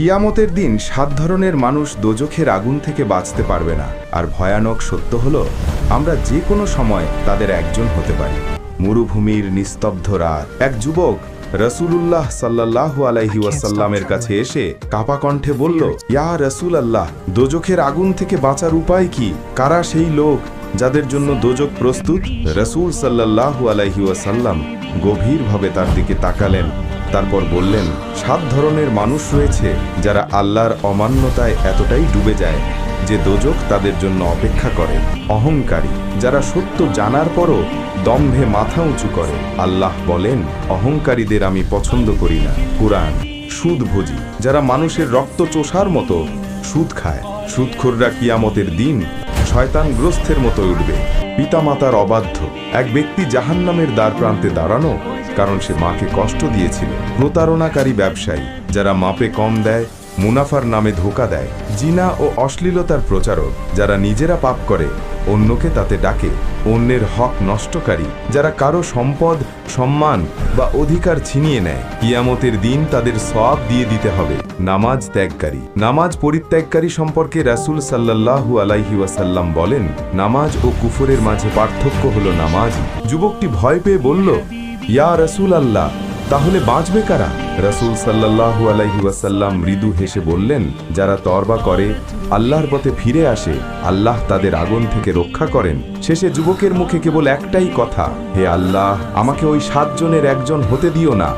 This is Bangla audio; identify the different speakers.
Speaker 1: কিয়ামতের দিন সাত ধরনের মানুষ দোজখের আগুন থেকে বাঁচতে পারবে না। আর ভয়ানক সত্য হলো, আমরা যে কোনো সময় তাদের একজন হতে পারি। মরুভূমির নিস্তব্ধ রাত। এক যুবক রসুলুল্লাহ সাল্লাহু আলাইহি ওয়াসাল্লামের কাছে এসে কাপা কণ্ঠে বলল, ইয়া রসুল আল্লাহ দোজখের আগুন থেকে বাঁচার উপায় কি? কারা সেই লোক যাদের জন্য দোজক প্রস্তুত? রসুল সাল্লাহু আলাইহি ওয়াসাল্লাম গভীরভাবে তার দিকে তাকালেন। তারপর বললেন, সাত ধরনের মানুষ রয়েছে যারা আল্লাহর অমান্যতায় এতটাই ডুবে যায় যে দোজক তাদের জন্য অপেক্ষা করে, অহংকারী। যারা সত্য জানার পরও দম্ভে মাথা উঁচু করে। আল্লাহ বলেন, অহংকারীদের আমি পছন্দ করি না। কোরআন, সুদভোজী। যারা মানুষের রক্ত চোষার মতো সুদ খায়। সুদখোররা কিয়ামতের দিন শয়তানগ্রস্তের মতো উঠবে। পিতামাতার অবাধ্য। এক ব্যক্তি জাহান্নামের দ্বার প্রান্তে দাঁড়ানো কারণ সে মাকে কষ্ট দিয়েছিল। প্রতারণাকারী ব্যবসায়ী, যারা মাপে কম দেয়, মুনাফার নামে ধোকা দেয়। জিনা ও অশ্লীলতার প্রচারক, যারা নিজেরা পাপ করে, অন্যকে তাতে ডাকে। অন্যের হক নষ্টকারী, যারা কারও সম্পদ, সম্মান বা অধিকার ছিনিয়ে নেয়। কিয়ামতের দিন তাদের সব দিয়ে দিতে হবে। নামাজ ত্যাগকারী। নামাজ পরিত্যাগকারী সম্পর্কে রাসুল সাল্লাল্লাহু আলাইহি ওয়াসাল্লাম বলেন, নামাজ ও কুফরের মাঝে পার্থক্য হলো নামাজ। যুবকটি ভয় পেয়ে বলল ইয়া রসুল আল্লাহ তাহলে বাঁচবে কারা? রসুল সাল্লাহু আলাইহি ওয়াসাল্লাম মৃদু হেসে বললেন, যারা তরবা করে, আল্লাহর পথে ফিরে আসে, আল্লাহ তাদের আগুন থেকে রক্ষা করেন। শেষে যুবকের মুখে কেবল একটাই কথা, হে আল্লাহ, আমাকে ওই সাতজনের একজন হতে দিও না।